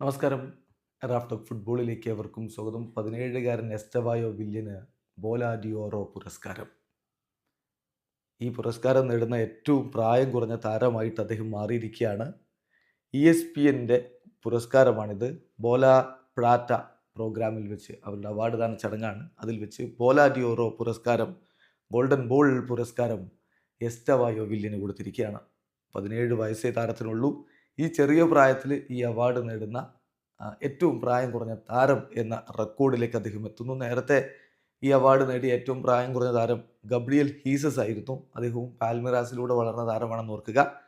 നമസ്കാരം. റാഫ്റ്റോക്ക് ഫുട്ബോളിലേക്ക് അവർക്കും സ്വാഗതം. പതിനേഴുകാരൻ എസ്റ്റവായോ വില്യന് ബോലാഡിയോറോ പുരസ്കാരം. ഈ പുരസ്കാരം നേടുന്ന ഏറ്റവും പ്രായം കുറഞ്ഞ താരമായിട്ട് അദ്ദേഹം മാറിയിരിക്കുകയാണ്. ഇ എസ് പി എന്റെ പുരസ്കാരമാണിത്. ബോല പ്ലാറ്റ പ്രോഗ്രാമിൽ വെച്ച് അവരുടെ അവാർഡ് ദാന ചടങ്ങാണ്. അതിൽ വെച്ച് ബോലാഡിയോറോ പുരസ്കാരം ഗോൾഡൻ ബോൾ പുരസ്കാരം എസ്റ്റവായോ വില്യന് കൊടുത്തിരിക്കുകയാണ്. പതിനേഴ് വയസ്സേ താരത്തിനുള്ളൂ. ഈ ചെറിയ പ്രായത്തിൽ ഈ അവാർഡ് നേടുന്ന ഏറ്റവും പ്രായം കുറഞ്ഞ താരം എന്ന റെക്കോർഡിലേക്ക് അദ്ദേഹം എത്തുന്നു. നേരത്തെ ഈ അവാർഡ് നേടിയ ഏറ്റവും പ്രായം കുറഞ്ഞ താരം ഗബ്രിയൽ ഹീസസ് ആയിരുന്നു. അദ്ദേഹവും പാൽമിറാസിലൂടെ വളർന്ന താരമാണെന്ന് ഓർക്കുക.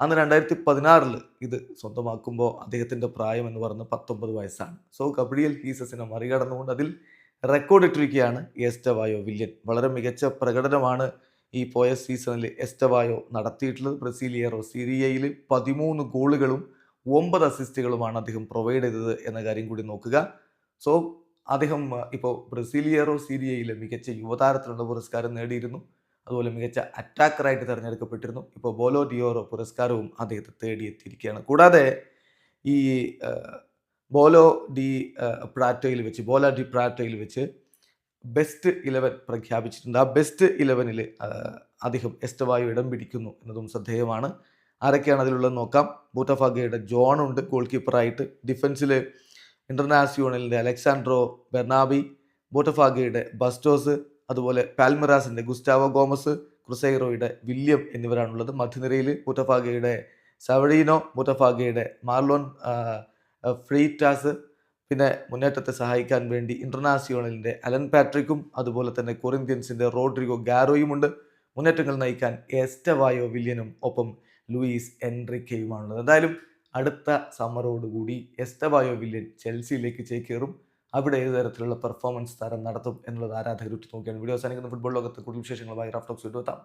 അന്ന് രണ്ടായിരത്തി പതിനാറിൽ ഇത് സ്വന്തമാക്കുമ്പോൾ അദ്ദേഹത്തിന്റെ പ്രായം എന്ന് പറയുന്നത് പത്തൊമ്പത് വയസ്സാണ്. സോ ഗബ്രിയൽ ഹീസസിനെ മറികടന്നുകൊണ്ട് അതിൽ റെക്കോർഡ് ഇട്ടിരിക്കുകയാണ്. Estevao Willian. വളരെ മികച്ച പ്രകടനമാണ് ഈ പോയ സീസണിൽ എസ്റ്റവായോ നടത്തിയിട്ടുള്ളത് ബ്രസീലിയറോ സീരിയയിൽ പതിമൂന്ന് ഗോളുകളും ഒമ്പത് അസിസ്റ്റുകളുമാണ് അദ്ദേഹം പ്രൊവൈഡ് ചെയ്തത് എന്ന കാര്യം കൂടി നോക്കുക. സോ അദ്ദേഹം ഇപ്പോൾ ബ്രസീലിയറോ സീരിയയിലെ മികച്ച യുവതാരത്തിനുള്ള പുരസ്കാരം നേടിയിരുന്നു. അതുപോലെ മികച്ച അറ്റാക്കറായിട്ട് തിരഞ്ഞെടുക്കപ്പെട്ടിരുന്നു. ഇപ്പോൾ ബോലോ ഡിയോറോ പുരസ്കാരവും അദ്ദേഹത്തെ തേടിയെത്തിയിരിക്കുകയാണ്. കൂടാതെ ഈ ബോലോ ഡി പ്രാറ്റോയിൽ വെച്ച് ബോല ഡി പ്രാറ്റോയിൽ വെച്ച് ബെസ്റ്റ് ഇലവൻ പ്രഖ്യാപിച്ചിട്ടുണ്ട്. ആ ബെസ്റ്റ് ഇലവനിൽ അദ്ദേഹം എസ്റ്റവായു ഇടം പിടിക്കുന്നു എന്നതും ശ്രദ്ധേയമാണ്. ആരൊക്കെയാണ് അതിലുള്ളത് നോക്കാം. ബൂട്ടഫാഗയുടെ ജോൺ ഉണ്ട് ഗോൾ കീപ്പറായിട്ട് ഡിഫൻസിൽ ഇന്റർനാഷണലിന്റെ അലക്സാൻഡ്രോ ബെർണാബി ബൂട്ടഫാഗയുടെ ബസ്റ്റോസ് അതുപോലെ പാൽമിറാസിന്റെ ഗുസ്റ്റാവോ ഗോമസ് ക്രുസൈറോയുടെ വില്യം എന്നിവരാണുള്ളത്. മധ്യനിരയിൽ ബൂട്ടഫാഗയുടെ സവഡീനോ ബൂട്ടഫാഗയുടെ മാർലോൺ ഫ്രീറ്റാസ് പിന്നെ മുന്നേറ്റത്തെ സഹായിക്കാൻ വേണ്ടി ഇന്റർനാസിയോണലിന്റെ അലൻ പാട്രിക്കും അതുപോലെ തന്നെ കൊറിന്ത്യൻസിന്റെ റോഡ്രിഗോ ഗാരോയുമുണ്ട്. മുന്നേറ്റങ്ങൾ നയിക്കാൻ എസ്റ്റവായോ വില്യനും ഒപ്പം ലൂയിസ് എൻറിക്കയുമാണുള്ളത്. എന്തായാലും അടുത്ത സമ്മറോടുകൂടി എസ്റ്റവായോ വില്യൻ ചെൽസിയിലേക്ക് ചേക്കേറും. അവിടെ ഏത് തരത്തിലുള്ള പെർഫോമൻസ് താരം നടത്തും എന്നുള്ളത് ആരാധകർ ഉറ്റുനോക്കിയാണ്. വീഡിയോ അവസാനിക്കുന്ന. ഫുട്ബോൾ ലോകത്തെ കൂടുതൽ വിശേഷങ്ങളുമായി റാഫ്റ്റോക്സ് എത്താം.